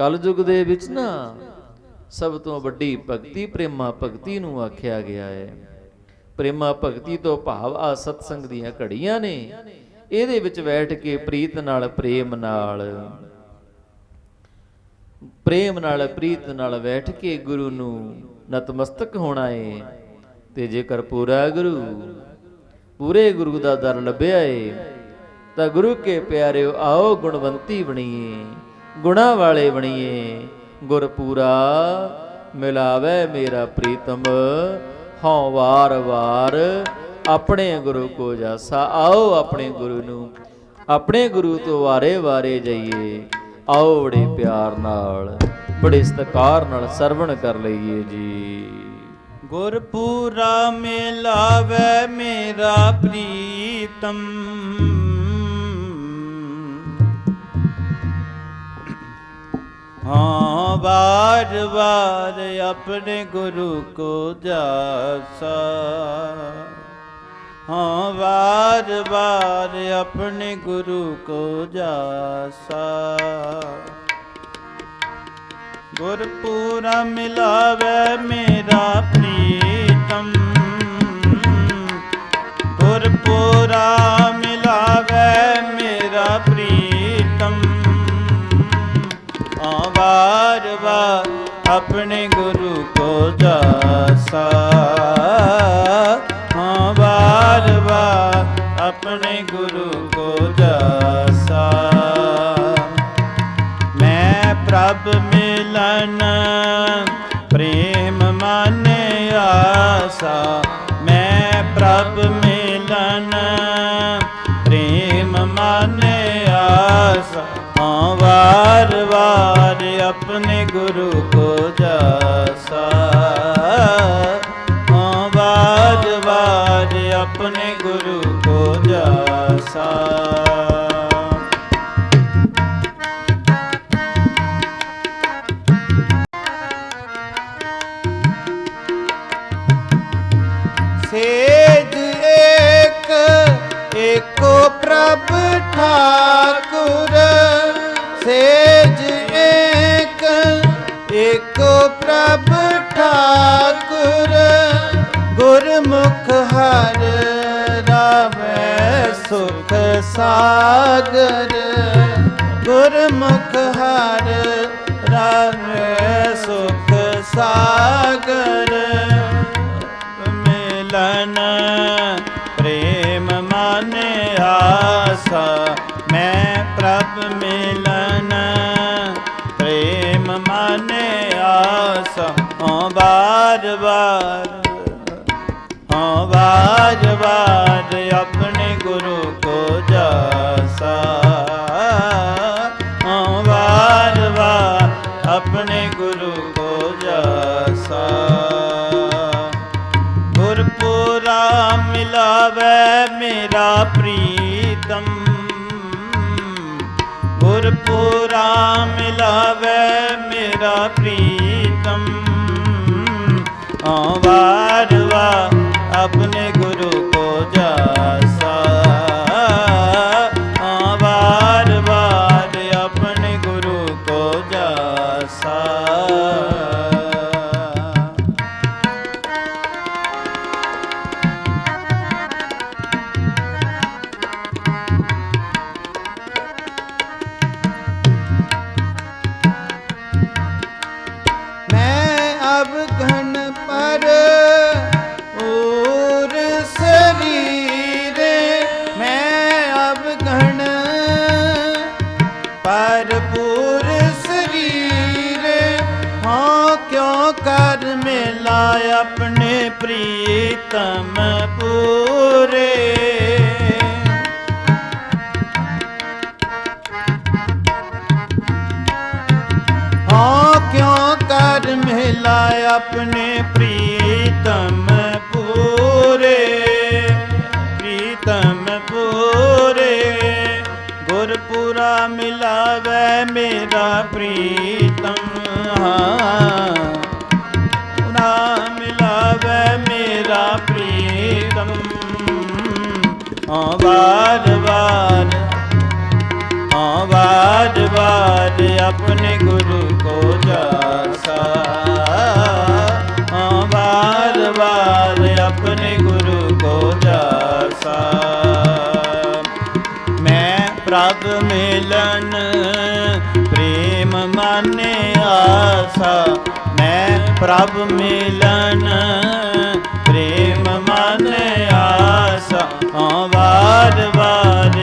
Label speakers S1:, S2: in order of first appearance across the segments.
S1: ਕਲਯੁਗ ਦੇ ਵਿੱਚ ਨਾ ਸਭ ਤੋਂ ਵੱਡੀ ਭਗਤੀ ਪ੍ਰੇਮਾ ਭਗਤੀ ਨੂੰ ਆਖਿਆ ਗਿਆ ਹੈ। ਪ੍ਰੇਮਾ ਭਗਤੀ ਤੋਂ ਭਾਵ ਆ ਸਤਸੰਗ ਦੀਆਂ ਘੜੀਆਂ ਨੇ। ਇਹਦੇ ਵਿੱਚ ਬੈਠ ਕੇ ਪ੍ਰੀਤ ਨਾਲ ਪ੍ਰੇਮ ਨਾਲ। ਪ੍ਰੇਮ ਨਾਲ ਪ੍ਰੀਤ ਨਾਲ ਬੈਠ ਕੇ ਗੁਰੂ ਨੂੰ ਨਤਮਸਤਕ ਹੋਣਾ ਏ। ਤੇ ਜੇਕਰ ਪੂਰਾ ਗੁਰੂ, ਪੂਰੇ ਗੁਰੂ ਦਾ ਦਰ ਲੱਭਿਆ ਏ, ਤਾਂ ਗੁਰੂ ਕੇ ਪਿਆਰਿਓ ਆਓ ਗੁਣਵੰਤੀ ਬਣੀਏ। ਗੁਣਾ ਵਾਲੇ ਬਣੀਏ। ਗੁਰ ਪੂਰਾ ਮਿਲਾਵੇ ਮੇਰਾ ਪ੍ਰੀਤਮ। ਹਉ ਵਾਰ ਵਾਰ ਆਪਣੇ ਗੁਰੂ ਕੋ ਜਾਸਾ। ਆਓ ਆਪਣੇ ਗੁਰੂ ਨੂੰ, ਆਪਣੇ ਗੁਰੂ ਤੋਂ ਵਾਰੇ ਵਾਰੇ ਜਾਈਏ। ਆਓ ਬੜੇ ਪਿਆਰ ਨਾਲ, ਬੜੇ ਸਤਿਕਾਰ ਨਾਲ ਸਰਵਣ ਕਰ ਲਈਏ ਜੀ।
S2: ਗੁਰਪੂਰਾ ਮਿਲਾਵੇ ਮੇਰਾ ਪ੍ਰੀਤਮ। ਹਾਂ ਬਾਰ ਬਾਰ ਆਪਣੇ ਗੁਰੂ ਕੋ ਜਾਸਾ। ਹਾਂ ਬਾਰ ਬਾਰ ਆਪਣੇ ਗੁਰੂ ਕੋ ਜਾਸਾ। ਗੁਰਪੂਰਾ ਮਿਲਾਵੇ ਮੇਰਾ ਪ੍ਰੀਤਮ। ਗੁਰਪੂਰਾ ਮਿਲਾਵੇ ਆ ਆਪਣੇ ਗੁਰੂ ਕੋ ਜਾਸਾ। ਹਾਂ ਵਾਰ ਵਾਰ ਆਪਣੇ ਗੁਰੂ ਕੋ ਜਾਸਾ। ਪ੍ਰਭ ਠਾਕੁਰ, ਸੇਜ ਏਕ, ਏਕੋ ਪ੍ਰਭ ਠਾਕੁਰ, ਗੁਰਮੁਖ ਹਰ ਰਾਵੈ ਸੁਖ ਸਾਗਰ, ਗੁਰਮੁਖ ਹਰ ਰਾਵੈ ਸੁਖ ਸਾਗਰ, ਮਿਲਨ ਆਸਾ, ਮੈਂ ਪ੍ਰਭ ਮਿਲਨ। ਪ੍ਰੇਮ ਮਨ ਆਸਾ, ਹਾਂ ਬਾਰ ਬਾਰ ਹਾਂ ਬਾਰ ਬਾਰ ਆਪਣੇ ਗੁਰੂ ਕੋ ਜਾਸਾ। ਹਾਂ ਬਾਰ ਬਾਰ ਆਪਣੇ ਗੁਰੂ ਕੋ ਜਾਸਾ। ਗੁਰਪੂਰਾ ਮਿਲਾਵੇ ਮੇਰਾ ਗੁਰਪੂਰਾ ਮਿਲਾਵੇ ਮੇਰਾ ਪ੍ਰੀਤਮ। ਆ ਸਭ ਘਨ ਪਰ ਔਰ ਸਰੀਰੇ ਮੈਂ ਅਬ ਘਨ ਪਰ ਪੂਰ ਸਰੀਰੇ ਹਾਂ ਕਿਉ ਕਰ ਮਿਲਾ ਆਪਣੇ ਪ੍ਰੀਤਮ ਆਪਣੇ ਪ੍ਰੀਤਮ ਪੂਰੇ ਪ੍ਰੀਤਮ ਪੂਰੇ। ਗੁਰਪੁਰਾ ਮਿਲਾਵੇ ਮੇਰਾ ਪ੍ਰੀਤਮ ਹਾਂ ਪੁਰਾ ਮਿਲਾਵੇ ਮੇਰਾ ਪ੍ਰੀਤਮ। ਹਾਂ, ਵਾਰ ਵਾਰ, ਹਾਂ, ਵਾਰ ਆਪਣੇ ਗੁਰੂ ਕੋ ਜਾਸਾ ਵਾਰ ਆਪਣੇ ਗੁਰੂ ਕੋ ਜਾਸਾ ਮੈਂ ਪ੍ਰਭ ਮਿਲਨ, ਪ੍ਰੇਮ ਮਾਨੇ ਆਸਾ। ਮੈਂ ਪ੍ਰਭ ਮਿਲਨ, ਪ੍ਰੇਮ ਮਾਨੇ ਆਸਾ। ਵਾਰ ਵਾਰ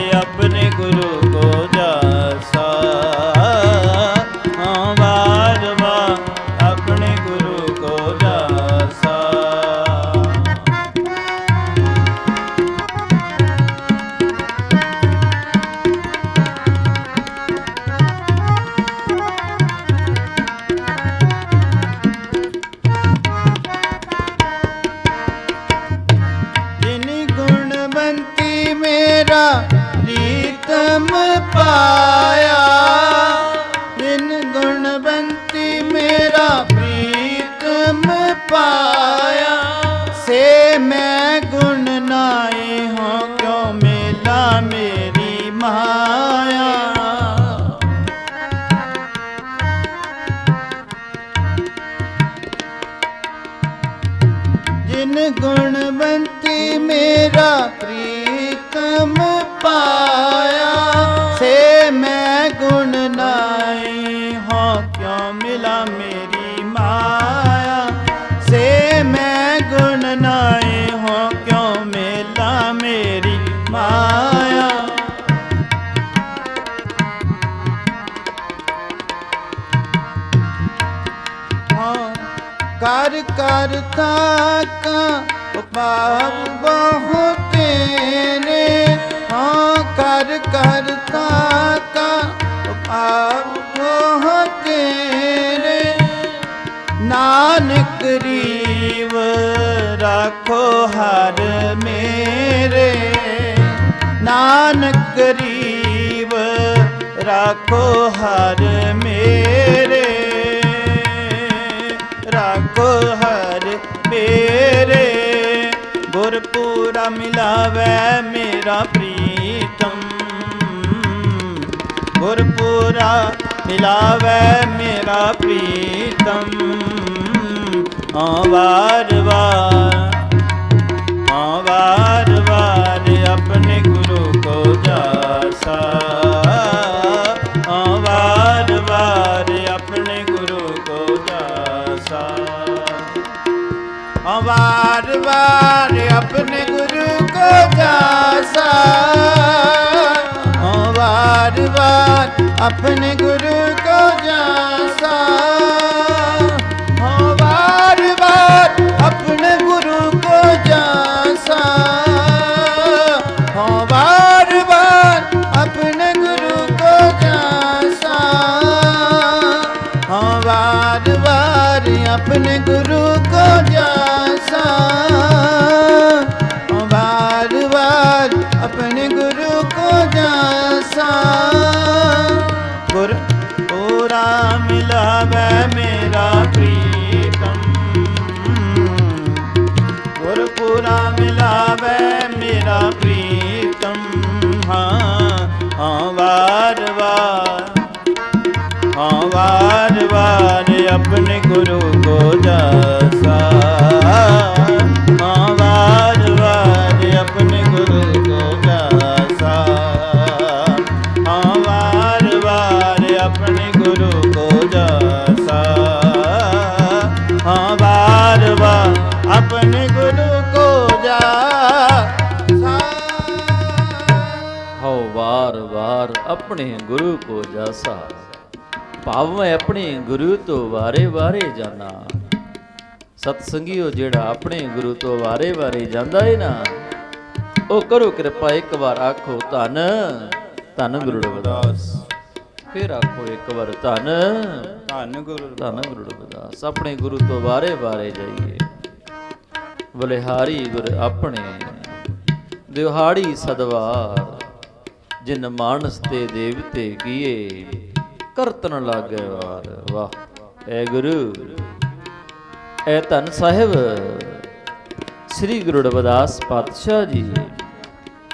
S2: ਕਰ ਕਰ ਤਾਕਾ ਬਹੁਤੇ ਨੇ ਹਾਂ, ਕਰ ਕਰ ਤਾਕਾ ਉਪਾਵ ਬਹੁਤੇ ਨੇ ਨਾਨਕ ਰੀਵ, ਰੱਖੋ ਹਰ ਮੇਰੇ। ਨਾਨਕ ਰੀਵ, ਰੱਖੋ ਹਰ ਮੇਰੇ। ਰੱਖੋ ਪੂਰਾ ਮਿਲਾਵੇ ਮੇਰਾ ਪ੍ਰੀਤਮ। ਗੁਰਪੂਰਾ ਮਿਲਾਵੇ ਮੇਰਾ ਪ੍ਰੀਤਮ। ਹਾਂ ਵਾਰ ਵਾਰ ਹਾਂ ਵਾਰ ਵਾਰ ਆਪਣੇ ਗੁਰੂ ਕੋ ਜਾਸਾ। बार बार अपने गुरु को जासा बार बार अपने गुरु को जासा ਆਪਣੇ ਗੁਰੂ ਕੋ ਜਾਸਾ
S1: ਭਾਵ ਮੈਂ ਆਪਣੇ ਗੁਰੂ ਤੋਂ ਵਾਰੇ ਵਾਰੇ ਜਾਣਾ। ਸਤ ਸੰਗੀਓ ਜਿਹੜਾ ਆਪਣੇ ਗੁਰੂ ਤੋਂ ਵਾਰੇ ਵਾਰੇ ਜਾਂਦਾ ਏ ਨਾ ਉਹ ਕਰੋ ਕਿਰਪਾ ਇੱਕ ਵਾਰ ਆਖੋ ਧੰਨ ਧੰਨ ਗੁਰੂ ਰਵਿਦਾਸ। ਫਿਰ ਆਖੋ ਇੱਕ ਵਾਰ ਧੰਨ
S2: ਧੰਨ ਗੁਰੂ
S1: ਧੰਨ ਗੁਰੂ ਰਵਿਦਾਸ। ਆਪਣੇ ਗੁਰੂ ਤੋਂ ਵਾਰੇ ਵਾਰੇ ਜਾਈਏ। ਬਲਿਹਾਰੀ ਗੁਰ ਆਪਣੇ ਦਿਹਾੜੀ ਸਦਵਾਰ। ਜਿਨ ਮਾਨਸ ਤੇ ਦੇਵਤੇ ਕੀਏ, ਕਰਤਨ ਲਾਗੇ ਵਾਰ। ਵਾਹ, ਐ ਗੁਰੂ। ਐ ਧੰਨ ਸਾਹਿਬ, ਸ੍ਰੀ ਗੁਰੂ ਰਵਿਦਾਸ ਪਾਤਸ਼ਾਹ ਜੀ।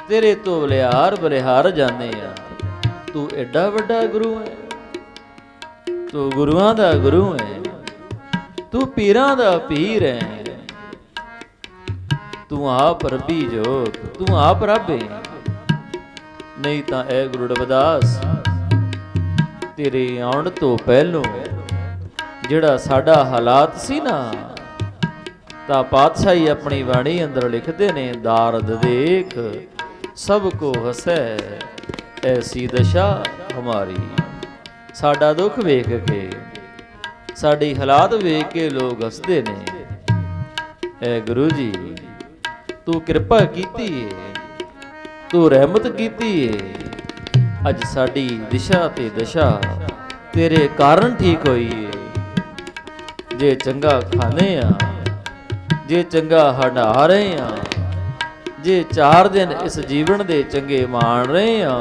S1: ਤੇਰੇ ਤੋਂ ਬਲਿਹਾਰ ਬਲਿਹਾਰ ਜਾਂਦੇ ਆ। ਤੂੰ ਐਡਾ ਵੱਡਾ ਗੁਰੂ ਹੈ ਤੂੰ ਗੁਰੂਆਂ ਦਾ ਗੁਰੂ ਹੈ ਤੂੰ ਪੀਰਾਂ ਦਾ ਪੀਰ ਹੈ ਤੂੰ ਆਪ ਰੱਬੀ ਜੋਤ, ਤੂੰ ਆਪ ਰੱਬ ਹੈ ਨਹੀਂ ਤਾਂ ਐ ਗੁਰੂ ਰਵਿਦਾਸ ਤੇਰੇ ਆਉਣ ਤੋਂ ਪਹਿਲੋਂ ਜਿਹੜਾ ਸਾਡਾ ਹਾਲਾਤ ਸੀ ਨਾ, ਤਾਂ ਪਾਤਸ਼ਾਹੀ ਆਪਣੀ ਬਾਣੀ ਅੰਦਰ ਲਿਖਦੇ ਨੇ, ਦਾਰਦ ਦੇਖ, ਸਭ ਕੋ ਹਸੈ, ਐਸੀ ਦਸ਼ਾ ਹਮਾਰੀ। ਸਾਡਾ ਦੁੱਖ ਵੇਖ ਕੇ, ਸਾਡੀ ਹਾਲਾਤ ਵੇਖ ਕੇ ਲੋਕ ਹੱਸਦੇ ਨੇ। ਐ ਗੁਰੂ ਜੀ, ਤੂੰ ਕਿਰਪਾ ਕੀਤੀ ਏ। ਤੂੰ ਰਹਿਮਤ ਕੀਤੀ ਏ। ਅੱਜ ਸਾਡੀ ਦਿਸ਼ਾ ਤੇ ਦਸ਼ਾ ਤੇਰੇ ਕਾਰਨ ਠੀਕ ਹੋਈ ਏ। ਜੇ ਚੰਗਾ ਖਾਣੇ ਆ, ਜੇ ਚੰਗਾ ਹੰਡਾ ਰਹੇ ਆ, ਜੇ ਚਾਰ ਦਿਨ ਇਸ ਜੀਵਨ ਦੇ ਚੰਗੇ ਮਾਣ ਰਹੇ ਆ,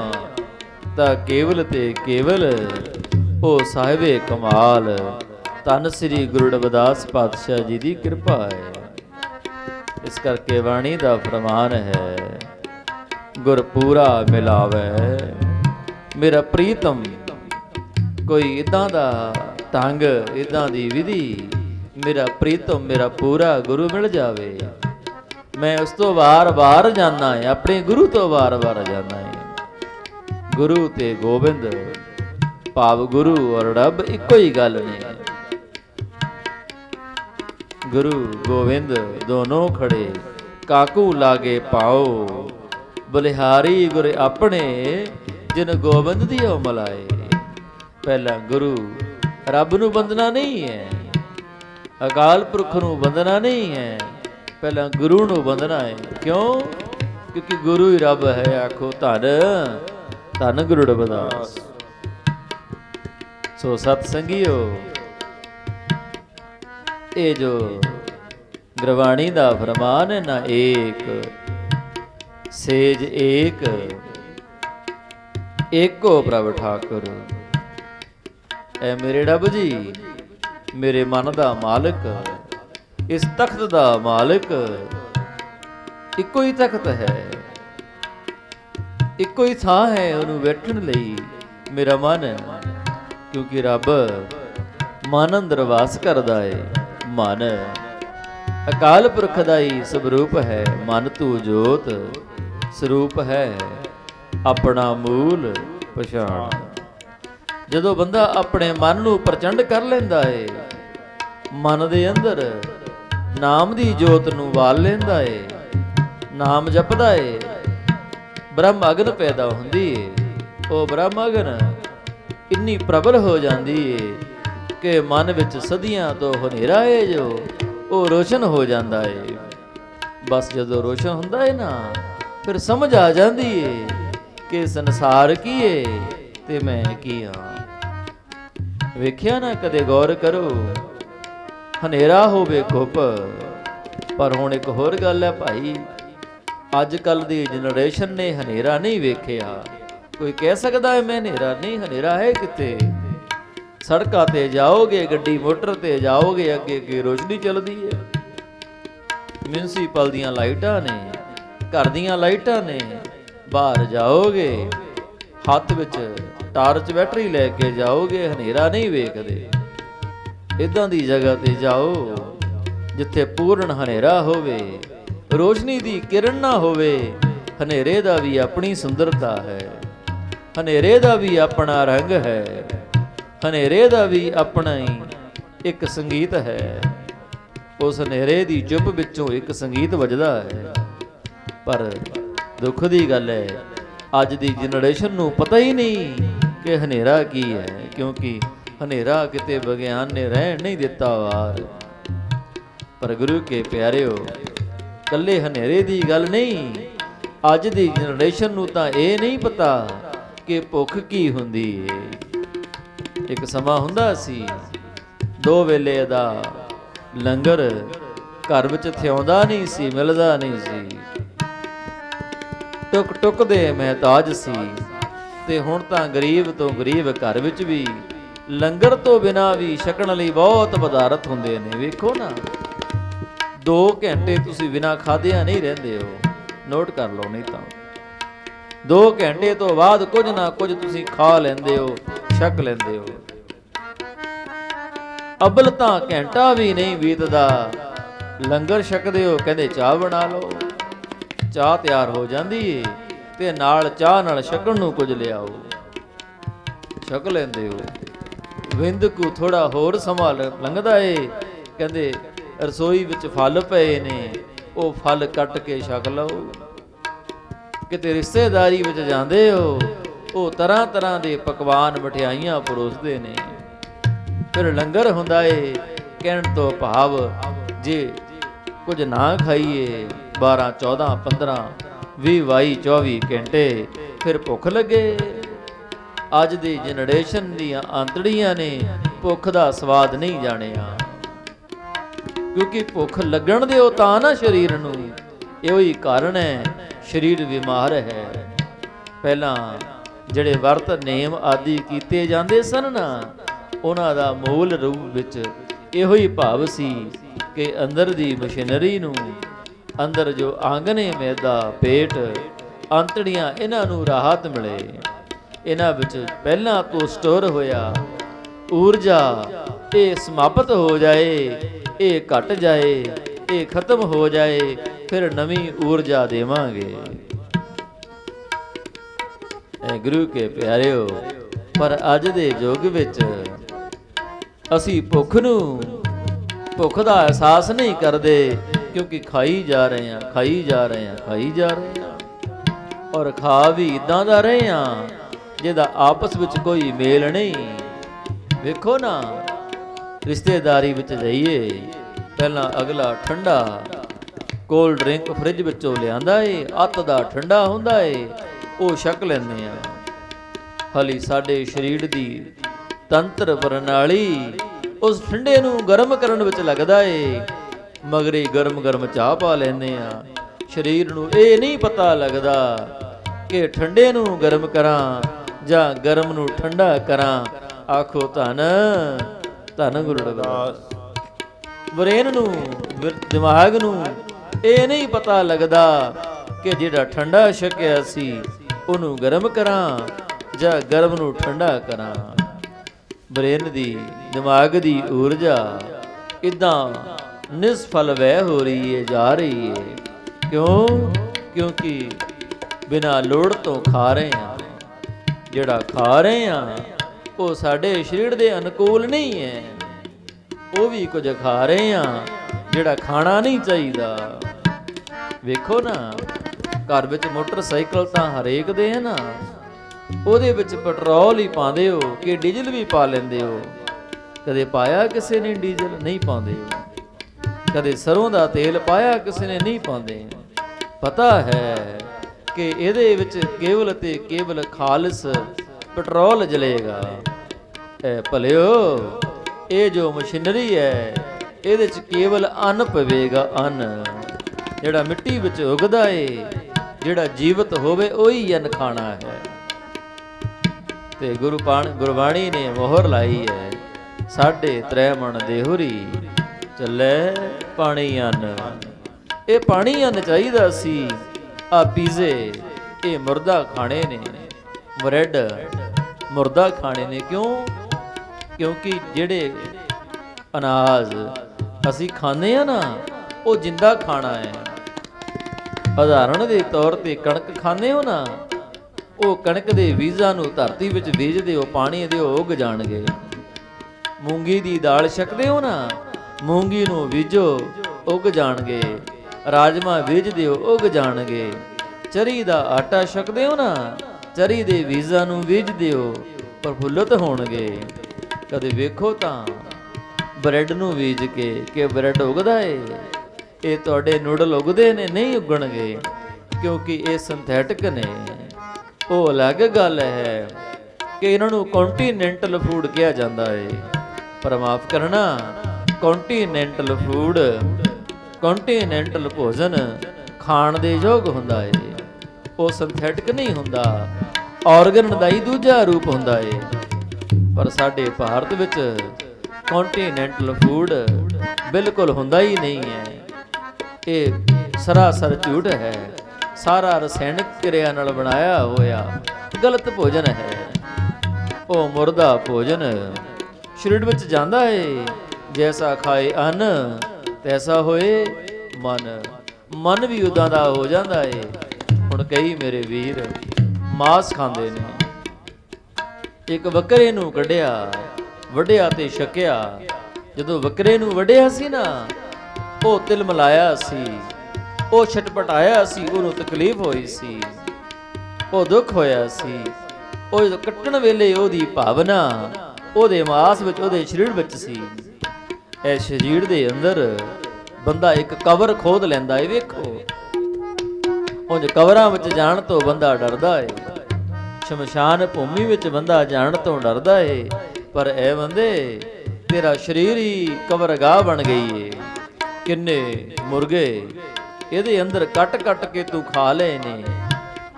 S1: ਤਾਂ ਕੇਵਲ ਤੇ ਕੇਵਲ ਉਹ ਸਾਹਿਬੇ ਕਮਾਲ ਤਨ ਸ੍ਰੀ ਗੁਰੂ ਰਵਿਦਾਸ ਪਾਤਸ਼ਾਹ ਜੀ ਦੀ ਕਿਰਪਾ ਹੈ। ਇਸ ਕਰਕੇ ਬਾਣੀ ਦਾ ਫਰਮਾਨ ਹੈ ਗੁਰ ਪੂਰਾ ਮਿਲਾਵੇ। ਮੇਰਾ ਪ੍ਰੀਤਮ, ਕੋਈ ਇਦਾਂ ਦਾ ਢੰਗ, ਇਦਾਂ ਦੀ ਵਿਧੀ। ਮੇਰਾ ਪ੍ਰੀਤਮ, ਮੇਰਾ ਪੂਰਾ ਗੁਰੂ ਮਿਲ ਜਾਵੇ। ਮੈਂ ਉਸ ਤੋਂ ਵਾਰ-ਵਾਰ ਜਾਣਾ ਹੈ ਆਪਣੇ ਗੁਰੂ ਤੋਂ ਵਾਰ-ਵਾਰ ਜਾਣਾ ਹੈ ਗੁਰੂ ਤੇ ਗੋਬਿੰਦ, ਭਾਵ ਗੁਰੂ ਔਰ ਰੱਬ ਇੱਕੋ ਹੀ ਗੱਲ ਨੇ। ਗੁਰੂ ਗੋਬਿੰਦ ਦੋਨੋਂ ਖੜੇ, ਕਾਕੂ ਲਾਗੇ ਪਾਓ। ਬਲਿਹਾਰੀ ਗੁਰ ਆਪਣੇ, ਜਿਨ ਗੋਬਿੰਦ ਦੀ ਮਲਾਏ ਪਹਿਲਾ ਗੁਰੂ ਰੱਬ ਨੂੰ ਬੰਦਨਾ ਨਹੀਂ ਹੈ, ਅਕਾਲ ਪੁਰਖ ਨੂੰ ਬੰਦਨਾ ਨਹੀਂ ਹੈ, ਪਹਿਲਾਂ ਗੁਰੂ ਨੂੰ ਬੰਦਨਾ ਹੈ। ਕਿਉਂ? ਕਿਉਂਕਿ ਗੁਰੂ ਹੀ ਰੱਬ ਹੈ, ਆਖੋ ਧੰਨ ਧੰਨ ਗੁਰੂ ਰਵਿਦਾਸ। ਸੋ ਸਤ ਸੰਗਿਓ, ਇਹ ਜੋ ਗੁਰਬਾਣੀ ਦਾ ਫਰਮਾਨ ਹੈ ਨਾ, ਏਕ ਸੇਜ ਏਕ, ਏਕੋ ਪ੍ਰਭ ਠਾਕੁਰ। ਐ ਮੇਰੇ ਰੱਬ ਜੀ, ਮੇਰੇ ਮਨ ਦਾ ਮਾਲਕ, ਇਸ ਤਖਤ ਦਾ ਮਾਲਕ, ਇੱਕੋ ਹੀ ਤਖਤ ਹੈ। ਇੱਕੋ ਹੀ ਥਾਂ ਹੈ ਉਹਨੂੰ ਬੈਠਣ ਲਈ ਮੇਰਾ ਮਨ, ਕਿਉਂਕਿ ਰੱਬ ਮਨ ਅੰਦਰ ਵਾਸ ਕਰਦਾ ਏ, ਮਨ। ਅਕਾਲ ਪੁਰਖ ਦਾ ਹੀ ਸਵਰੂਪ ਹੈ ਮਨ ਤੂੰ ਜੋਤ। ਸਰੂਪ ਹੈ, ਆਪਣਾ ਮੂਲ ਪਛਾਣ। ਜਦੋਂ ਬੰਦਾ ਆਪਣੇ ਮਨ ਨੂੰ ਪ੍ਰਚੰਡ ਕਰ ਲੈਂਦਾ ਏ, ਮਨ ਦੇ ਅੰਦਰ ਨਾਮ ਦੀ ਜੋਤ ਨੂੰ ਵਾਲ ਲੈਂਦਾ ਏ, ਨਾਮ ਜਪਦਾ ਏ, ਬ੍ਰਹਮ ਅਗਨ ਪੈਦਾ ਹੁੰਦੀ ਏ, ਉਹ ਬ੍ਰਹਮ ਅਗਨ ਇੰਨੀ ਪ੍ਰਬਲ ਹੋ ਜਾਂਦੀ ਏ ਕਿ ਮਨ ਵਿੱਚ ਸਦੀਆਂ ਤੋਂ ਹਨੇਰਾ ਏ ਜੋ ਉਹ ਰੋਸ਼ਨ ਹੋ ਜਾਂਦਾ ਏ। ਬਸ ਜਦੋਂ ਰੋਸ਼ਨ ਹੁੰਦਾ ਏ ਨਾ ਫਿਰ ਸਮਝ ਆ ਜਾਂਦੀ ਏ ਕਿ ਸੰਸਾਰ ਕੀ ਏ ਤੇ ਮੈਂ ਕੀ ਹਾਂ ਵੇਖਿਆ ਨਾ ਕਦੇ ਗੌਰ ਕਰੋ, ਹਨੇਰਾ ਹੋਵੇ ਘੁੱਪ ਪਰ ਹੁਣ ਇੱਕ ਹੋਰ ਗੱਲ ਹੈ ਭਾਈ ਅੱਜ ਕੱਲ ਦੀ ਜਨਰੇਸ਼ਨ ਨੇ ਹਨੇਰਾ ਨਹੀਂ ਵੇਖਿਆ। ਕੋਈ ਕਹਿ ਸਕਦਾ ਹੈ ਮੈਂ ਹਨੇਰਾ ਨਹੀਂ, ਹਨੇਰਾ ਹੈ ਕਿਤੇ ਸੜਕਾਂ ਤੇ ਜਾਓਗੇ, ਗੱਡੀ, ਮੋਟਰ ਤੇ ਜਾਓਗੇ, ਅੱਗੇ ਅੱਗੇ ਰੋਸ਼ਨੀ ਚੱਲਦੀ ਹੈ ਮਿਊਨਿਸਪਲ ਦੀਆਂ ਲਾਈਟਾਂ ਨੇ ਘਰ ਦੀਆਂ ਲਾਈਟਾਂ ਨੇ, ਬਾਹਰ ਜਾਓਗੇ। ਹੱਥ ਵਿੱਚ ਟਾਰਚ ਬੈਟਰੀ ਲੈ ਕੇ ਜਾਓਗੇ, ਹਨੇਰਾ ਨਹੀਂ ਵੇਖਦੇ। ਇਦਾਂ ਦੀ ਜਗ੍ਹਾ ਤੇ ਜਾਓ, ਜਿੱਥੇ ਪੂਰਨ ਹਨੇਰਾ ਹੋਵੇ, ਰੋਸ਼ਨੀ ਦੀ ਕਿਰਨ ਨਾ ਹੋਵੇ, ਹਨੇਰੇ ਦਾ ਵੀ ਆਪਣੀ ਸੁੰਦਰਤਾ ਹੈ। ਹਨੇਰੇ ਦਾ ਵੀ ਆਪਣਾ ਰੰਗ ਹੈ। ਹਨੇਰੇ ਦਾ ਵੀ ਆਪਣਾ ਹੀ ਇੱਕ ਸੰਗੀਤ ਹੈ। ਉਸ ਹਨੇਰੇ ਦੀ ਚੁੱਪ ਵਿੱਚੋਂ ਇੱਕ ਸੰਗੀਤ ਵੱਜਦਾ ਹੈ। ਪਰ ਦੁੱਖ ਦੀ ਗੱਲ ਹੈ, ਅੱਜ ਦੀ ਜਨਰੇਸ਼ਨ ਨੂੰ ਪਤਾ ਹੀ ਨਹੀਂ ਕਿ ਹਨੇਰਾ ਕੀ ਹੈ, ਕਿਉਂਕਿ ਹਨੇਰਾ ਕਿਤੇ ਵਿਗਿਆਨ ਨੇ ਰਹਿਣ ਨਹੀਂ ਦਿੱਤਾ ਵਾਰ। ਪਰ ਗੁਰੂ ਕੇ ਪਿਆਰਿਓ ਕੱਲੇ ਹਨੇਰੇ ਦੀ ਗੱਲ ਨਹੀਂ, ਅੱਜ ਦੀ ਜਨਰੇਸ਼ਨ ਨੂੰ ਤਾਂ ਇਹ ਨਹੀਂ ਪਤਾ ਕਿ ਭੁੱਖ ਕੀ ਹੁੰਦੀ ਏ। ਇੱਕ ਸਮਾਂ ਹੁੰਦਾ ਸੀ, ਦੋ ਵੇਲੇ ਦਾ ਲੰਗਰ ਘਰ ਵਿੱਚ ਥਿਆਉਂਦਾ ਨਹੀਂ ਸੀ, ਮਿਲਦਾ ਨਹੀਂ ਸੀ। ਟੁਕ ਟੁਕ ਦੇ ਮਹਤਾਜ ਸੀ। ਤੇ ਹੁਣ ਤਾਂ ਗਰੀਬ ਤੋਂ ਗਰੀਬ ਘਰ ਵਿੱਚ ਵੀ ਲੰਗਰ ਤੋਂ ਬਿਨਾ ਵੀ ਛਕਣ ਲਈ ਬਹੁਤ ਪਦਾਰਥ ਹੁੰਦੇ ਨੇ, ਵੇਖੋ ਨਾ। 2 ਘੰਟੇ ਤੁਸੀਂ ਬਿਨਾ ਖਾਧਿਆਂ ਨਹੀਂ ਰਹਿੰਦੇ ਹੋ। ਨੋਟ ਕਰ ਲਓ ਨਹੀਂ ਤਾਂ। 2 ਘੰਟੇ ਤੋਂ ਬਾਅਦ ਕੁਝ ਨਾ ਕੁਝ ਤੁਸੀਂ ਖਾ ਲੈਂਦੇ ਹੋ, ਛਕ ਲੈਂਦੇ ਹੋ। ਅਬਲ ਤਾਂ ਘੰਟਾ ਵੀ ਨਹੀਂ ਬੀਤਦਾ। ਲੰਗਰ ਛਕਦੇ ਹੋ, ਕਹਿੰਦੇ ਚਾਹ ਬਣਾ ਲਓ। ਚਾਹ ਤਿਆਰ ਹੋ ਜਾਂਦੀ ਏ, ਤੇ ਨਾਲ ਚਾਹ ਨਾਲ ਛਕਣ ਨੂੰ ਕੁਝ ਲਿਆਓ। ਛਕ ਲੈਂਦੇ ਹੋ। ਵਿੰਦਕੂ ਥੋੜਾ ਹੋਰ ਸਮਾਂ ਲੰਘਦਾ ਏ। ਕਹਿੰਦੇ, ਰਸੋਈ ਵਿੱਚ ਫਲ ਪਏ ਨੇ, ਉਹ ਫਲ ਕੱਟ ਕੇ ਛਕ ਲਓ। ਕਿਤੇ ਰਿਸ਼ਤੇਦਾਰੀ ਵਿੱਚ ਜਾਂਦੇ ਹੋ, ਉਹ ਤਰ੍ਹਾਂ ਤਰ੍ਹਾਂ ਦੇ ਪਕਵਾਨ ਮਠਿਆਈਆਂ ਪਰੋਸਦੇ ਨੇ। ਫਿਰ ਲੰਗਰ ਹੁੰਦਾ ਏ, ਕਹਿਣ ਤੋਂ ਭਾਵ ਜੇ ਕੁਝ ਨਾ ਖਾਈਏ 12 14 15 20 22 24 ਘੰਟੇ ਫਿਰ ਭੁੱਖ ਲੱਗੇ। ਅੱਜ ਦੀ ਜਨਰੇਸ਼ਨ ਦੀਆਂ ਆਂਤੜੀਆਂ ਨੇ ਭੁੱਖ ਦਾ ਸਵਾਦ ਨਹੀਂ ਜਾਣਿਆ। ਕਿਉਂਕਿ ਭੁੱਖ ਲੱਗਣ ਦਿਓ ਤਾਂ ਨਾ ਸਰੀਰ ਨੂੰ। ਇਹੋ ਹੀ ਕਾਰਨ ਹੈ, ਸਰੀਰ ਬਿਮਾਰ ਹੈ। ਪਹਿਲਾਂ ਜਿਹੜੇ ਵਰਤ ਨੇਮ ਆਦਿ ਕੀਤੇ ਜਾਂਦੇ ਸਨ ਨਾ, ਉਹਨਾਂ ਦਾ ਮੂਲ ਰੂਪ ਵਿੱਚ ਇਹੋ ਹੀ ਭਾਵ ਸੀ ਕਿ ਅੰਦਰ ਦੀ ਮਸ਼ੀਨਰੀ ਨੂੰ ਅੰਦਰ ਜੋ ਆਂਗਨੇ ਮੈਦਾ ਪੇਟ, ਅੰਤੜੀਆਂ ਇਹਨਾਂ ਨੂੰ ਰਾਹਤ ਮਿਲੇ। ਇਹਨਾਂ ਵਿੱਚ ਪਹਿਲਾਂ ਤੋਂ ਸਟੋਰ ਹੋਇਆ ਊਰਜਾ, ਇਹ ਸਮਾਪਤ ਹੋ ਜਾਏ, ਇਹ ਘਟ ਜਾਏ, ਇਹ ਖਤਮ ਹੋ ਜਾਏ, ਫਿਰ ਨਵੀਂ ਊਰਜਾ ਦੇਵਾਂਗੇ। ਐ ਗੁਰੂ ਕੇ ਪਿਆਰਿਓ, ਪਰ ਅੱਜ ਦੇ ਯੁੱਗ ਵਿੱਚ ਅਸੀਂ ਭੁੱਖ ਨੂੰ, ਭੁੱਖ ਦਾ ਅਹਿਸਾਸ ਨਹੀਂ ਕਰਦੇ। ਕਿਉਂਕਿ ਖਾਈ ਜਾ ਰਹੇ ਹਾਂ, ਖਾਈ ਜਾ ਰਹੇ ਹਾਂ, ਖਾਈ ਜਾ ਰਹੇ ਹਾਂ। ਔਰ ਖਾ ਵੀ ਇਦਾਂ ਦਾ ਰਹੇ ਹਾਂ, ਜਿਹਦਾ ਆਪਸ ਵਿੱਚ ਕੋਈ ਮੇਲ ਨਹੀਂ। ਵੇਖੋ ਨਾ, ਰਿਸ਼ਤੇਦਾਰੀ ਵਿੱਚ ਜਾਈਏ, ਪਹਿਲਾਂ ਅਗਲਾ ਠੰਡਾ। ਕੋਲਡ ਡਰਿੰਕ ਫ੍ਰਿਜ ਵਿੱਚੋਂ ਲਿਆਂਦਾ ਏ, ਅੱਤ ਦਾ ਠੰਡਾ ਹੁੰਦਾ ਏ, ਉਹ ਛਕ ਲੈਂਦੇ ਆ ਹਲੀ ਸਾਡੇ ਸਰੀਰ ਦੀ ਤੰਤਰ ਪ੍ਰਣਾਲੀ ਉਸ ਠੰਡੇ ਨੂੰ ਗਰਮ ਕਰਨ ਵਿੱਚ ਲੱਗਦਾ ਏ। ਮਗਰੇ ਗਰਮ ਗਰਮ ਚਾਹ ਪਾ ਲੈਂਦੇ ਆ। ਸਰੀਰ ਨੂੰ ਇਹ ਨਹੀਂ ਪਤਾ ਲੱਗਦਾ ਕਿ ਠੰਡੇ ਨੂੰ ਗਰਮ ਕਰਾਂ ਜਾਂ ਗਰਮ ਨੂੰ ਠੰਡਾ ਕਰਾਂ। ਆਖੋ ਧੰਨ, ਧਨ ਗੁਰੂ ਰਵਿਦਾਸ ਬ੍ਰੇਨ ਨੂੰ ਦਿਮਾਗ ਨੂੰ ਇਹ ਨਹੀਂ ਪਤਾ ਲੱਗਦਾ ਕਿ ਜਿਹੜਾ ਠੰਡਾ ਛਕਿਆ ਸੀ, ਉਹਨੂੰ ਗਰਮ ਕਰਾਂ ਜਾਂ ਗਰਮ ਨੂੰ ਠੰਡਾ ਕਰਾਂ। ਬ੍ਰੇਨ ਦੀ, ਦਿਮਾਗ ਦੀ ਊਰਜਾ ਇਦਾਂ ਨਿਸਫਲ ਵਹਿ ਹੋ ਰਹੀ ਹੈ ਜਾ ਰਹੀ ਹੈ ਕਿਉਂ? ਕਿਉਂਕਿ ਬਿਨਾ ਲੋੜ ਤੋਂ ਖਾ ਰਹੇ ਹਾਂ। ਜਿਹੜਾ ਖਾ ਰਹੇ ਹਾਂ, ਉਹ ਸਾਡੇ ਸਰੀਰ ਦੇ ਅਨੁਕੂਲ ਨਹੀਂ ਹੈ। ਉਹ ਵੀ ਕੁਝ ਖਾ ਰਹੇ ਹਾਂ, ਜਿਹੜਾ ਖਾਣਾ ਨਹੀਂ ਚਾਹੀਦਾ। ਵੇਖੋ ਨਾ, ਘਰ ਵਿੱਚ ਮੋਟਰਸਾਈਕਲ ਤਾਂ ਹਰੇਕ ਦੇ ਹੈ ਨਾ। ਉਹਦੇ ਵਿੱਚ ਪੈਟਰੋਲ ਹੀ ਪਾਉਂਦੇ ਹੋ ਕਿ ਡੀਜ਼ਲ ਵੀ ਪਾ ਲੈਂਦੇ ਹੋ। ਕਦੇ ਪਾਇਆ ਕਿਸੇ ਨੇ ਡੀਜ਼ਲ? ਨਹੀਂ ਪਾਉਂਦੇ। ਕਦੇ ਸਰੋਂ ਦਾ ਤੇਲ ਪਾਇਆ, ਕਿਸੇ ਨੇ ਨਹੀਂ ਪਾਉਂਦੇ। ਪਤਾ ਹੈ ਕਿ ਇਹਦੇ ਵਿੱਚ ਕੇਵਲ ਤੇ ਕੇਵਲ ਖਾਲਸ ਪੈਟਰੋਲ ਜਲੇਗਾ। ਐ ਭਲਿਓ, ਇਹ ਜੋ ਮਸ਼ੀਨਰੀ ਹੈ, ਇਹਦੇ ਚ ਕੇਵਲ ਅੰਨ ਪਵੇਗਾ ਅੰਨ। ਜਿਹੜਾ ਮਿੱਟੀ ਵਿੱਚ ਉਗਦਾ ਏ, ਜਿਹੜਾ ਜੀਵਤ ਹੋਵੇ, ਉਹੀ ਅੰਨ ਖਾਣਾ ਹੈ। ਤੇ ਗੁਰੂ ਪਾਣ, ਗੁਰਬਾਣੀ ਨੇ ਮੋਹਰ ਲਾਈ ਹੈ ਸਾਡੇ ਤ੍ਰੈ ਮਣ ਦੇਹੁਰੀ। ਚੱਲੇ ਪਾਣੀ ਅੰਨ। ਇਹ ਪਾਣੀ ਅੰਨ ਚਾਹੀਦਾ ਸੀ। ਆ ਪੀਜ਼ੇ, ਇਹ ਮੁਰਦਾ ਖਾਣੇ ਨੇ। ਬ੍ਰੈਡ ਮੁਰਦਾ ਖਾਣੇ ਨੇ। ਕਿਉਂ? ਕਿਉਂਕਿ ਜਿਹੜੇ ਅਨਾਜ ਅਸੀਂ ਖਾਂਦੇ ਆ ਨਾ, ਉਹ ਜਿੰਦਾ ਖਾਣਾ ਹੈ। ਉਦਾਹਰਣ ਦੇ ਤੌਰ ਤੇ ਕਣਕ ਖਾਂਦੇ ਹੋ ਨਾ, ਉਹ ਕਣਕ ਦੇ ਬੀਜਾਂ ਨੂੰ ਧਰਤੀ ਵਿੱਚ ਬੀਜ ਹੋ, ਪਾਣੀ ਦਿਓ ਉਗ ਜਾਣਗੇ। ਮੂੰਗੀ ਦੀ ਦਾਲ ਛਕਦੇ ਹੋ ਨਾ ਮੂੰਗੀ ਨੂੰ ਬੀਜੋ, ਉਗ ਜਾਣਗੇ। ਰਾਜਮਾ ਬੀਜ ਦਿਓ, ਉਗ ਜਾਣਗੇ। ਚਰੀ ਦਾ ਆਟਾ ਛਕਦੇ ਹੋ ਨਾ, ਚਰੀ ਦੇ ਬੀਜਾਂ ਨੂੰ ਬੀਜ ਦਿਓ, ਪ੍ਰਫੁੱਲਤ ਹੋਣਗੇ। ਕਦੇ ਵੇਖੋ ਤਾਂ ਬ੍ਰੈਡ ਨੂੰ ਬੀਜ ਕੇ ਕਿ ਬ੍ਰੈਡ ਉਗਦਾ ਏ। ਇਹ ਤੁਹਾਡੇ ਨੂਡਲ ਉਗਦੇ ਨੇ, ਨਹੀਂ ਉਗਣਗੇ, ਕਿਉਂਕਿ ਇਹ ਸਿੰਥੈਟਿਕ ਨੇ। ਉਹ ਅਲੱਗ ਗੱਲ ਹੈ ਕਿ ਇਹਨਾਂ ਨੂੰ ਕੰਟੀਨੈਂਟਲ ਫੂਡ ਕਿਹਾ ਜਾਂਦਾ ਏ। ਪਰ ਮਾਫ ਕਰਨਾ ਕੰਟੀਨੈਂਟਲ ਫੂਡ ਕੰਟੀਨੈਂਟਲ ਭੋਜਨ ਖਾਣ ਦੇ ਯੋਗ ਹੁੰਦਾ ਏ। ਉਹ ਸਿੰਥੈਟਿਕ ਨਹੀਂ ਹੁੰਦਾ ਆਰਗਨ ਦਾ ਹੀ ਦੂਜਾ ਰੂਪ ਹੁੰਦਾ ਏ। ਪਰ ਸਾਡੇ ਭਾਰਤ ਵਿੱਚ ਕੰਟੀਨੈਂਟਲ ਫੂਡ ਬਿਲਕੁਲ ਹੁੰਦਾ ਹੀ ਨਹੀਂ ਹੈ। ਇਹ ਸਰਾਸਰ ਝੂਠ ਹੈ। ਸਾਰਾ ਰਸਾਇਣਿਕ ਕਿਰਿਆ ਨਾਲ ਬਣਾਇਆ ਹੋਇਆ ਗਲਤ ਭੋਜਨ ਹੈ। ਉਹ ਮੁਰਦਾ ਭੋਜਨ ਸਰੀਰ ਵਿੱਚ ਜਾਂਦਾ ਹੈ ਜੈਸਾ ਖਾਏ ਅਨ, ਤੈਸਾ ਹੋਏ ਮਨ। ਮਨ ਵੀ ਉਦਾਂ ਦਾ ਹੋ ਜਾਂਦਾ ਏ। ਹੁਣ ਕਈ ਮੇਰੇ ਵੀਰ, ਮਾਸ ਖਾਂਦੇ ਨੇ। ਇੱਕ ਬੱਕਰੇ ਨੂੰ ਕੱਢਿਆ, ਵੱਢਿਆ ਤੇ ਛਕਿਆ। ਜਦੋਂ ਬੱਕਰੇ ਨੂੰ ਵੱਢਿਆ ਸੀ ਨਾ, ਉਹ ਤਿਲ ਮਲਾਇਆ ਸੀ। ਉਹ ਛਟਪਟਾਇਆ ਸੀ, ਉਹਨੂੰ ਤਕਲੀਫ ਹੋਈ ਸੀ। ਉਹ ਦੁੱਖ ਹੋਇਆ ਸੀ। ਉਹ ਕੱਟਣ ਵੇਲੇ ਉਹਦੀ ਭਾਵਨਾ, ਉਹਦੇ ਮਾਸ ਵਿੱਚ, ਉਹਦੇ ਸਰੀਰ ਵਿੱਚ ਸੀ। ਇਹ ਸਰੀਰ ਦੇ ਅੰਦਰ ਬੰਦਾ ਇੱਕ ਕਬਰ ਖੋਦ ਲੈਂਦਾ ਏ, ਵੇਖੋ। ਉਂਝ ਕਬਰਾਂ ਵਿੱਚ ਜਾਣ ਤੋਂ ਬੰਦਾ ਡਰਦਾ ਏ। ਸ਼ਮਸ਼ਾਨ ਭੂਮੀ ਵਿੱਚ ਬੰਦਾ ਜਾਣ ਤੋਂ ਡਰਦਾ ਏ। ਪਰ ਇਹ ਬੰਦੇ, ਤੇਰਾ ਸਰੀਰ ਹੀ ਕਬਰਗਾਹ ਬਣ ਗਈ ਏ। ਕਿੰਨੇ ਮੁਰਗੇ, ਇਹਦੇ ਅੰਦਰ ਕੱਟ ਕੱਟ ਕੇ ਤੂੰ ਖਾ ਲਏ ਨੇ।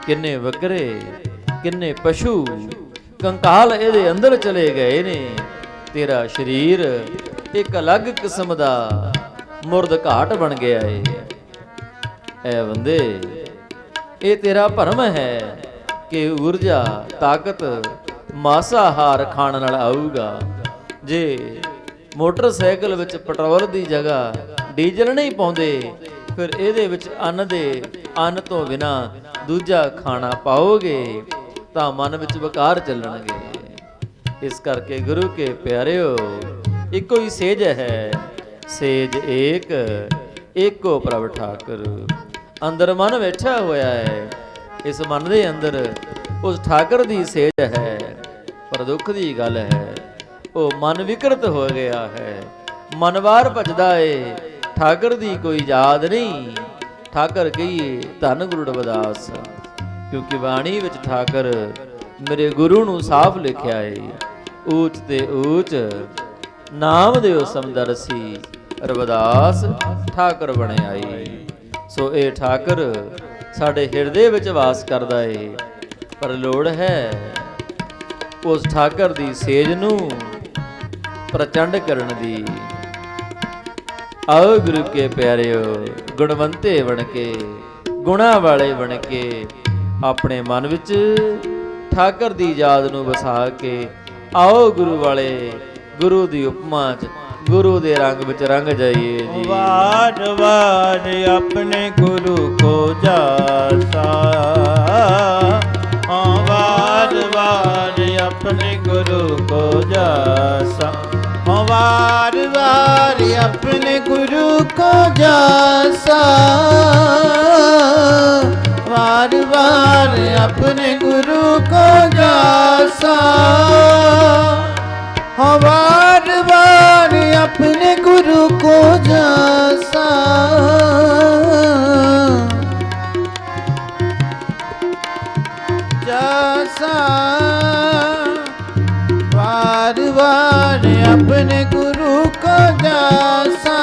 S1: ਕਿੰਨੇ ਬੱਕਰੇ ਕਿੰਨੇ ਪਸ਼ੂ, ਕੰਕਾਲ ਇਹਦੇ ਅੰਦਰ ਚਲੇ ਗਏ ਨੇ। ਤੇਰਾ ਸਰੀਰ ਇੱਕ ਅਲੱਗ ਕਿਸਮ ਦਾ ਮੁਰਦ ਘਾਟ ਬਣ ਗਿਆ ਏ। ਐ ਬੰਦੇ, ਇਹ ਤੇਰਾ ਭਰਮ ਹੈ ਕਿ ਊਰਜਾ, ਤਾਕਤ, ਮਾਸਾਹਾਰ ਖਾਣ ਨਾਲ ਆਊਗਾ। ਜੇ ਮੋਟਰਸਾਈਕਲ ਵਿੱਚ ਪੈਟਰੋਲ ਦੀ ਜਗ੍ਹਾ ਡੀਜ਼ਲ ਨਹੀਂ ਪਾਉਂਦੇ, ਫਿਰ ਇਹਦੇ ਵਿੱਚ ਅੰਨ ਦੇ ਅੰਨ ਤੋਂ ਬਿਨਾ ਦੂਜਾ ਖਾਣਾ ਪਾਓਗੇ ਤਾਂ ਮਨ ਵਿੱਚ ਵਿਕਾਰ ਚੱਲਣਗੇ। ਇਸ ਕਰਕੇ ਗੁਰੂ ਕੇ ਪਿਆਰਿਓ ਇੱਕੋ ਹੀ ਸੇਜ ਹੈ। ਸੇਜ ਏਕ, ਏਕੋ ਪ੍ਰਭ ਠਾਕੁਰ। ਅੰਦਰ ਮਨ ਬੈਠਾ ਹੋਇਆ ਹੈ। ਇਸ ਮਨ ਦੇ ਅੰਦਰ ਉਸ ਠਾਕਰ ਦੀ ਸੇਜ ਹੈ। ਪਰ ਦੁੱਖ ਦੀ ਗੱਲ ਹੈ, ਉਹ ਮਨ ਵਿਕਰਤ ਹੋ ਗਿਆ ਹੈ। ਮਨ ਵਾਰ ਭਜਦਾ ਏ, ਠਾਕੁਰ ਦੀ ਕੋਈ ਯਾਦ ਨਹੀਂ। ਠਾਕਰ ਕਹੀਏ, ਧੰਨ ਗੁਰੂ ਰਵਿਦਾਸ। ਕਿਉਂਕਿ ਬਾਣੀ ਵਿੱਚ ਠਾਕੁਰ ਮੇਰੇ ਗੁਰੂ ਨੂੰ ਸਾਫ਼ ਲਿਖਿਆ ਏ। ਊਚ ਤੇ ਊਚ ਨਾਮ ਦਿਓ ਸਮਦਰਸੀ ਰਵਿਦਾਸ ਠਾਕਰ ਬਣਿਆਈ ਸੋ ਇਹ ਠਾਕਰ ਸਾਡੇ ਹਿਰਦੇ ਵਿੱਚ ਵਾਸ ਕਰਦਾ ਏ, ਪਰ ਲੋੜ ਹੈ ਉਸ ਠਾਕਰ ਦੀ ਸੇਜ ਨੂੰ ਪ੍ਰਚੰਡ ਕਰਨ ਦੀ। ਆਓ ਗੁਰੂ ਕੇ ਪਿਆਰਿਓ, ਗੁਣਵੰਤੇ ਬਣ ਕੇ, ਗੁਣਾ ਵਾਲੇ ਬਣ ਕੇ, ਆਪਣੇ ਮਨ ਵਿੱਚ ਠਾਕਰ ਦੀ ਯਾਦ ਨੂੰ ਵਸਾ ਕੇ ਆਓ ਗੁਰੂ ਵਾਲੇ ਗੁਰੂ ਦੀ ਉਪਮਾ ਚ, ਗੁਰੂ ਦੇ ਰੰਗ ਵਿੱਚ ਰੰਗ ਜਾਈਏ ਜੀ।
S2: ਵਾਰ ਵਾਰ ਆਪਣੇ ਗੁਰੂ ਕੋ ਜਾਸਾ ਹਾਂ, ਵਾਰ ਵਾਰ ਆਪਣੇ ਗੁਰੂ ਕੋ ਜਾਸਾ ਹਾਂ, ਵਾਰ ਵਾਰ ਆਪਣੇ ਗੁਰੂ ਕੋ ਜਾਸਾ ਵਾਰ ਵਾਰ ਆਪਣੇ ਗੁਰੂ ਕੋ ਜਾਸਾ हाँ बार बार अपने गुरु को जासा जासा बार बार अपने गुरु को जासा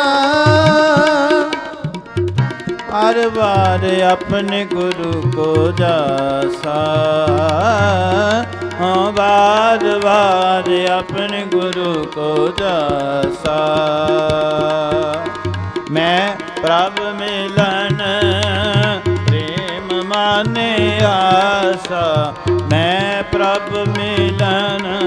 S2: हर बार अपने गुरु को जासा ਹਾਂ ਬਾਦ ਬਾਦ ਆਪਣੇ ਗੁਰੂ ਕੋ ਜਾਸਾ। ਮੈਂ ਪ੍ਰਭ ਮਿਲਨ ਪ੍ਰੇਮ ਮਾਨੇ ਆਸਾ। ਮੈਂ ਪ੍ਰਭ ਮਿਲਨ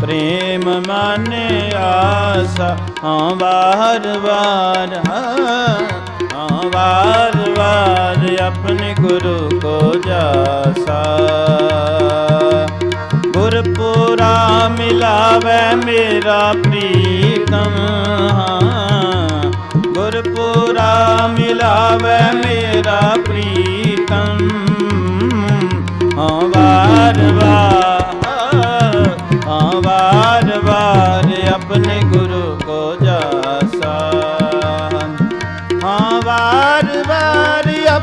S2: ਪ੍ਰੇਮ ਮਾਨੇ ਆਸਾ। ਹਾਂ ਬਾਰ ਬਾਰ ਹਾਂ ਬਾਰ ਬਾਰ ਆਪਣੇ ਗੁਰੂ ਕੋ ਜਾਸਾ। ਪੂਰਾ ਮਿਲਾਵੇ ਮੇਰਾ ਪ੍ਰੀਤਮ ਗੁਰਪੁਰਾ ਮਿਲਾਵੇ ਮੇਰਾ ਪ੍ਰੀਤਮ ਹਾਂ ਵਾਰ ਵਾਰ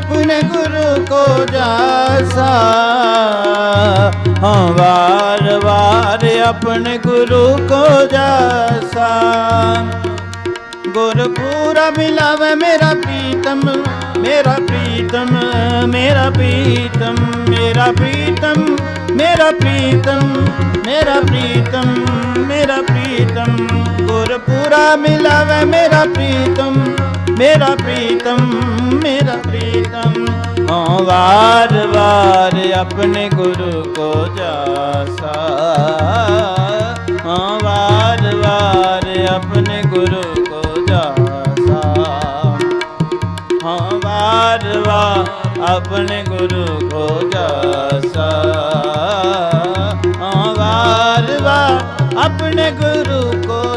S2: ਗੁਣ ਗੁਰੂ ਕੋ ਜਾਸਾ। ਹਾਂ, ਵਾਰ ਵਾਰ ਆਪਣੇ ਗੁਰੂ ਕੋ ਜਾਸਾ। ਗੁਰ ਪੂਰਾ ਮਿਲਾਵੇ ਮੇਰਾ ਪ੍ਰੀਤਮ ਮੇਰਾ ਪ੍ਰੀਤਮ ਮੇਰਾ ਪ੍ਰੀਤਮ ਮੇਰਾ ਪ੍ਰੀਤਮ ਮੇਰਾ ਪ੍ਰੀਤਮ ਮੇਰਾ ਪ੍ਰੀਤਮ ਮੇਰਾ ਪ੍ਰੀਤਮ। ਗੁਰ ਪੂਰਾ ਮਿਲਾਵੇ ਮੇਰਾ ਪ੍ਰੀਤਮ ਮੇਰਾ ਪ੍ਰੀਤਮ ਮੇਰਾ ਪ੍ਰੀਤਮ ਹਉ ਵਾਰ ਵਾਰ ਆਪਣੇ ਗੁਰੂ ਕੋ ਜਾਸਾ। ਹਉ ਵਾਰ ਵਾਰ ਆਪਣੇ ਗੁਰੂ ਕੋ ਜਾਸਾ। ਹਉ ਵਾਰ ਵਾਰ ਆਪਣੇ ਗੁਰੂ ਕੋ ਜਾਸਾ। ਹਉ ਵਾਰ ਵਾਰ ਆਪਣੇ ਗੁਰੂ ਕੋ